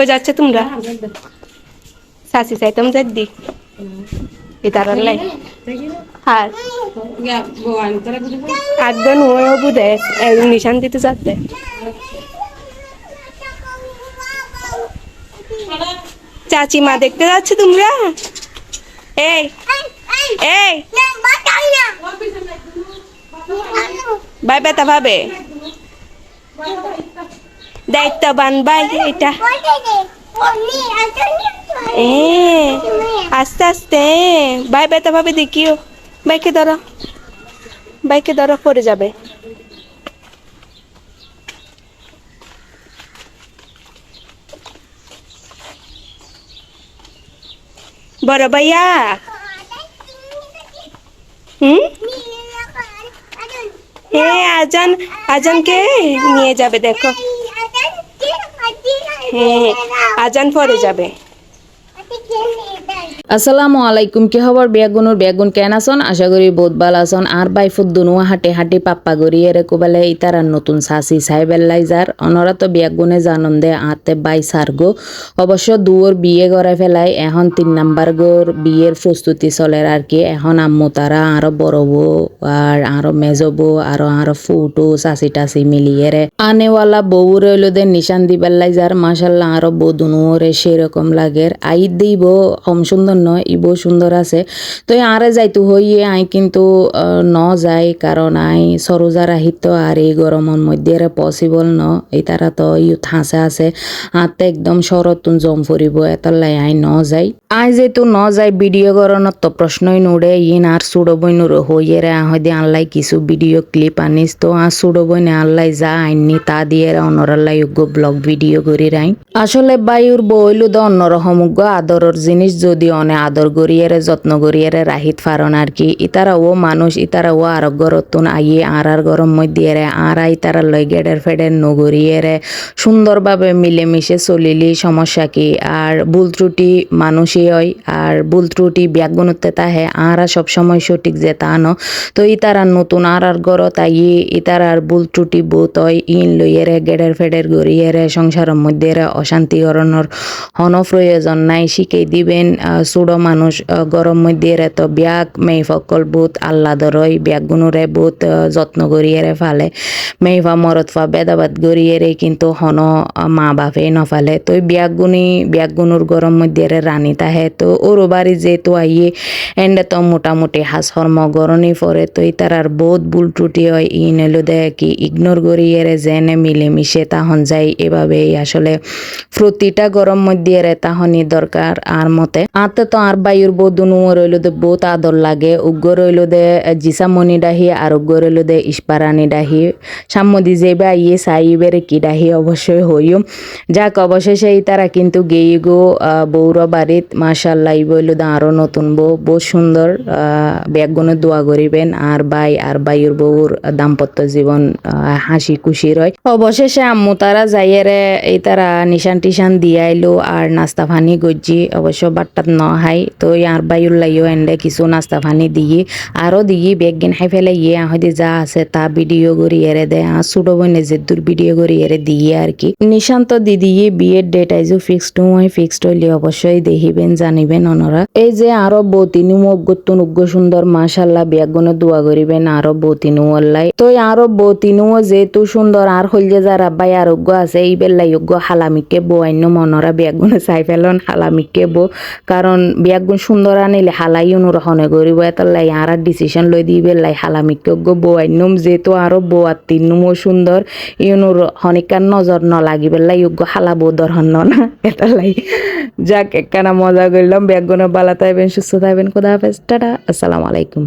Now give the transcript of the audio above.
কই যাচ্ছে তোমরা? সাসি চাইতাম যাদ্দি লাই। আর? একজন ওও বুঝে নিশান দিতে যাচ্ছে। চাচি মা দেখতে যাচ্ছে তোমরা? এই এই। বাই বেতা ভাবে। দায়িত্ববান বাই এটা। এ, আস্তে আস্তে বাই বেতা ভাবে দেখিও। বাইকে ধরো। বাইকে ধরো, পড়ে যাবে। বড় ভাইয়া। হুম? হ্যাঁ আজান, আজানকে নিয়ে যাবে, দেখো। হ্যাঁ আজান পরে যাবে। আসসালামু আলাইকুম, কি খবর? বেগুনুর বেগুন কেন আসন আশা করি বহুত ভালো আছন। আর বাই ফুদ্দুনু হাটে হাটে পাপ্পা গড়ি এরে কোবালে ইতারার নতুন সাসি সাইবেল্লাই যার অনরা তো বেগুনে জানন দে, আতে বাই সারগো অবশ্য দুয়োর বিয়ে করে ফেলাই, এখন তিন নাম্বার গোর বিয়ের প্রস্তুতি চলে আর কি। এখন আম্মু তারা আরও বড় বউ আর আরও মেজো বউ আরও আরও ফুটু চাচি টাসি মিলিয়ে রে আনেওয়ালা বউ রইল দে নিশান দিবেল্লাই যার মাসাল্লাহ আরও বউ দুনুরে সেরকম লাগের আই দিব কম সুন্দর নয় ইবো সুন্দর আছে। তো আরে যাইতো হইয়ে আই কিন্তু ন যাই, কারণ আই সরোজা রাহিত আর এই গরমের মধ্যে পসিবল ন। এই তারা তো ইউ থাঁসে আছে হাতে একদম শরতুন জম ফুরিব, এতলাই আই ন যাই। আই যেহেতু ন যাই ভিডিও করণত তো প্রশ্নই নুড়ে, ইন আর সুড়বই নুর হইয়ে রে হয়তো আনলাই কিছু ভিডিও ক্লিপ আনিস। তো আর সুড়বই না আনলাই যা আইনি তা দিয়ে রে অনরাল্লাই যোগ্য ব্লগ ভিডিও করি রাইন আসলে বায়ুর বইলু দ অন্যরকমজ্ঞ আদরের জিনিস যদি অনে আদর গড়িয়ারে, যত্ন গড়িয়ারে রাহিত ফারন আর কি। ইতারা ও মানুষ, ইতারা ও আরোগ্য রতুন আইয়ে আর আর গরম মধ্যে আর আই তারা লই গেডের ফেডের নগরিয়েরে সুন্দরভাবে মিলেমিশে চলিলি সমস্যা কি? আর ভুল ত্রুটি মানুষই হয় আর ভুল ত্রুটি ব্যাগুণতে তাহে আরা সবসময় সঠিক যে তা ন। তো ইতারা নতুন আর আর গড়ত আইয়ে ইতারার ভুল ত্রুটি বোধ হয় ইন লইয়েরে, গেডের ফেডের গড়িয়েরে, সংসারের মধ্যে অশান্তি হন প্রয়োজন নাই শিখে দিবেন চুড়ো মানুষ গরম মধ্যে তো ব্যাগ মেই ফকল বুত আল্লাদর হয় ব্যাগ গুনুরে বুত যত্ন করিয়েরে ফালে। মেইফা মরত ফা বেদাবাদ গড়িয়েরে কিন্তু হন মা বাপে নফালে তো ব্যাগ গুনি ব্যাগ গুনুর গরম মধ্যে রানী তাহে তো ওর বাড়ি যেহেতু আইয়ে, এন্ডে তো মোটামুটি হাস হর্ম গরনি পরে, তো তার বহুত ভুল ত্রুটি হয়। ইন এলো দে কি, ইগনোর করিয়ে যেনে মিলেমিশে তাহন যাই, এভাবেই আসলে প্রতিটা গরম মধ্যে রে তাহনি দরকার আর মতে। আতে তো আর বায়ুর বউ দুনু রইল দে, বহুত আদর লাগে। উগ্র রইল দে জিসামণি ডাহি আর উগ্র রইল দে, ইস্পারানি ডাহি। সাম্মদি যেবে আইয়ে, সাইবেরে কি ডাহি অবশ্যই হইও যাক, অবশেষে তারা কিন্তু গেই গো বৌর বাড়িত মাশাল্লাহ এই বইল দা আরও নতুন বউ। বহুত সুন্দর ব্যাগগুলো দোয়া করিবেন। আর বাই আর বাইর বউর দাম্পত্য জীবন হাসি খুশি রয় অবশেষে আম্মু তারা যাইয়েরে এই তারা নিশান টিশান দিয়াইলো আর নাস্তা ফানি গজ্জি। অবশ্য বাট্টাত ন হাই, তো আর বাইর লাইও এন্ডে কিছু নাস্তা ফানি দিয়ে আরও দিয়ে বেগ গিন হাই ফেলে ইয়ে আহদি যা আছে তা ভিডিও করি এরে দে। আর ছোটো বোনে দূর ভিডিও করি এরে দিয়ে আর কি। নিশান্ত দিদি বিয়ের ডেট আইজু ফিক্সড হয় ফিক্সড হইলে অবশ্যই দেখিবেন জানিবেন অনরা এই যে আরও মগ্গতুন উগ্র সুন্দর, মাশাল্লাহ, বিয়াগুনে দোয়া করিবেন আরও বতিনু অল্লাই তো আরও বতিনু যেহেতু সুন্দর, আর হইলে যারা বাই আরোগ্য আছে, এই বেলা যোগ্য হালামিকে বোয়াইন্য মনরা বিয়াগুনে চাই ফেলন, হালামিকে বো। কারণ বিয়াগুন সুন্দর আনিলে হালাই অনুরহনে করিব এতলাই আর ডিসিশন লই দি বেলাই হালামিকে গো বোয়াইন্যম যেহেতু আরও বো বোয়ার তিনুমো সুন্দর ইউনুর হনিকার নজর ন লাগি বেলাই যোগ্য হালা বো দরহন না এতলাই যাক, একখানা মজা করলাম গুনা বালা থাকবেন সুস্থ থাকবেন খোদা হাফেজ টাটা আসসালামু আলাইকুম।